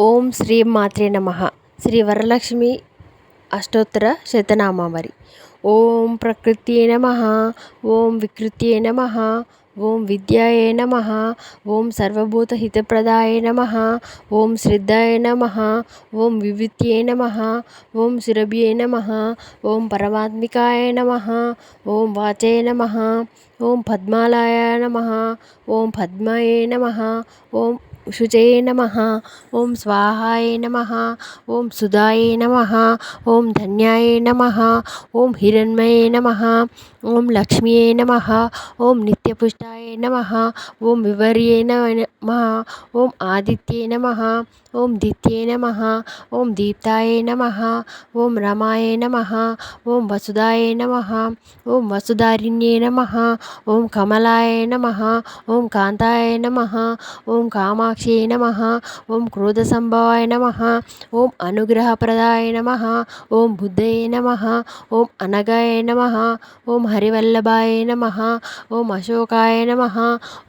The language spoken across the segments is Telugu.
ఓం శ్రీ మాత్రే నమ శ్రీ వరలక్ష్మి అష్టోత్తర శతనామావరి ఓం ప్రకృత్యే నమ ఓం వికృత్యే నమ ఓం విద్యాయ నమ ఓం సర్వభూత హితప్రదాయ నమ ఓం శ్రద్ధాయ నమ ఓం వివిత్యే నమ ఓం సురభ్యే నమ ఓం పరమాత్మికాయ నమ ఓం వాచే నమ ఓం పద్మాలయ నమ ఓం పద్మయే నమ ఓం शुचये नमः। ॐ स्वाहाय नमः। ॐ सुधाय नमः। ॐ धन्याय नमः। ॐ हिरण्मये नमः। ॐ लक्ष्म्ये नमः। ॐ नित्यपुष्टाय नमः। ॐ विवर्ये नमः। ॐ आदित्ये नमः। ఓం దిత్యే నమ ఓం దీప్తాయ నమ ఓం రమాయ నమ ఓం వసుదాయ నమ ఓం వసుదారిణ్యే నమ ఓం కమలాయ నమ ఓం కాంతాయ నమ ఓం కామాక్షే నమ ఓం క్రోధసంభవాయ నమ ఓం అనుగ్రహప్రదాయ నమ ఓం బుద్ధయే నమ ఓం అనగాయ నమ ఓం హరివల్లభాయ నమ ఓం అశోకాయ నమ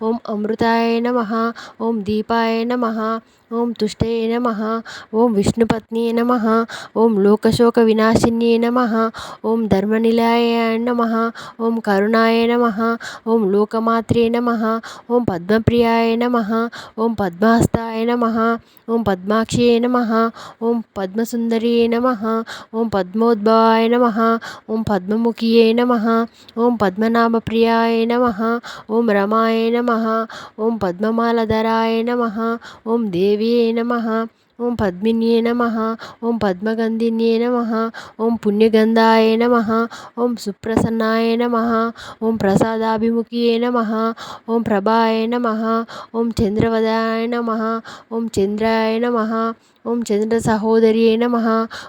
ఓం అమృతాయ నమ ఓం దీపాయ నమ ఓం తుష్టయే नम ओं ॐ नम ओं लोकशोक विनाशिन्े नम ओं धर्मनिलाय नम ओं करुणाय नम ओं लोकमात्रे नम ओं पद्मप्रियाय नम ओं पद्मास्ताय नम ओं पद्माक्षये नम ओं पद्मसुन्दर्ये नम ओं पद्मोद्भवाय नमः ॐ नम ओं पद्मनाभ प्रियाय नम ओं रमाय नम ओं पद्ममालधराय नम ओं देव्ये नम हाँ ओम पद्मिन्यै नमः ओम पद्मगन्धिन्यै नमः ओम पुण्यगंधाए नमः ओम सुप्रसन्नाय नमः ओम प्रसादाभिमुखिये नमः ओम प्रभाय नमः ॐ नम नमः चंद्राय नम नमः चंद्र सहोदरी नम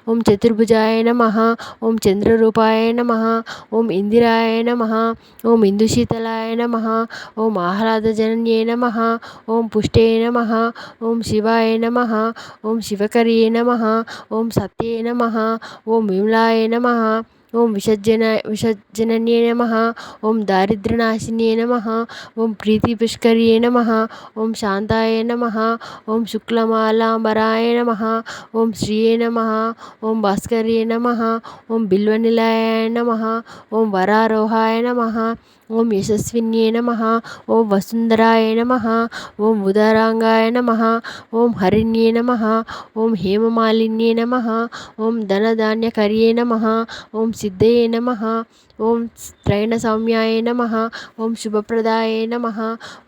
ओम चतुर्भुजाय नम ॐ चन्द्ररूपाय नम ओम इंदिराय नम ओम इन्दुशीतलाय नम ॐ आह्लादजनन्यै नम ओम पुष्टे नम ओम शिवाय नम ओम शिवक नम ओं सत्य नम ओं विमलाय नम ओं विसर्जन विसर्जनने नम ओं दारिद्रनाशिने नम ओं प्रीतिपुष्क नम ओं शांताय नम ओं शुक्लमालाम्बराय नम ओं श्रिय नम ओं भास्करे नम ओं बिल्वनलाय नम ओं वरारोहाय नम ఓం యశస్విన్యే నమ. ఓం వసుంధరాయ నమ. ఓం ఉదారాంగాయ నమ. ఓం హరిణ్యే నమ. ఓం హేమమాలిన్యే నమ. ఓం ధనధాన్యకర్యే నమ. ఓం సిద్ధయే నమ. ఓం త్రైణ సౌమ్యాయ నమ. ఓం శుభప్రదాయ నమ.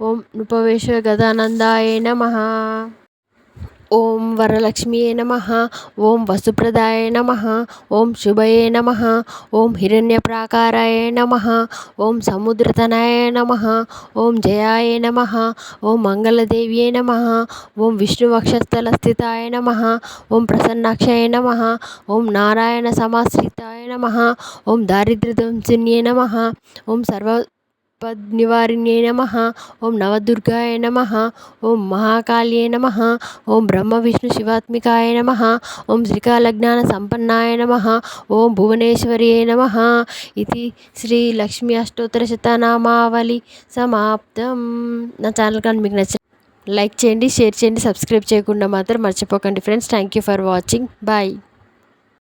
ఓం నృపవేశ గదానందాయ నమ. ఓం వరలక్ష్మియే నమ ఓం వసుప్రదాయ నమ ఓం శుభయే నమ ఓం హిరణ్యప్రాకారాయ నమ ఓం సముద్రతనాయ నమ ఓం జయాయ నమ ఓం మంగళదేవ్యే నమ ఓం విష్ణువక్షస్థలస్థితాయ నమ ఓం ప్రసన్నాక్షయ నమ ఓం నారాయణ సమాశ్రితాయ నమ ఓం దారిద్ర్యధ్వంసిన్యే నమ ఓం సర్వ పద్నివారిణ్యే నమ ఓం నవదుర్గాయ నమ ఓం మహాకాళ్యే నమ ఓం బ్రహ్మ విష్ణు శివాత్మికాయ నమ ఓం శ్రీకాలజ్ఞాన సంపన్నాయ నమ ఓం భువనేశ్వర్యే నమ ఇది శ్రీ లక్ష్మీ అష్టోత్తర శతనామావళి సమాప్తం నా ఛానల్ కానీ మీకు నచ్చిన లైక్ చేయండి షేర్ చేయండి సబ్స్క్రైబ్ చేయకుండా మాత్రం మర్చిపోకండి. Friends thank you for watching bye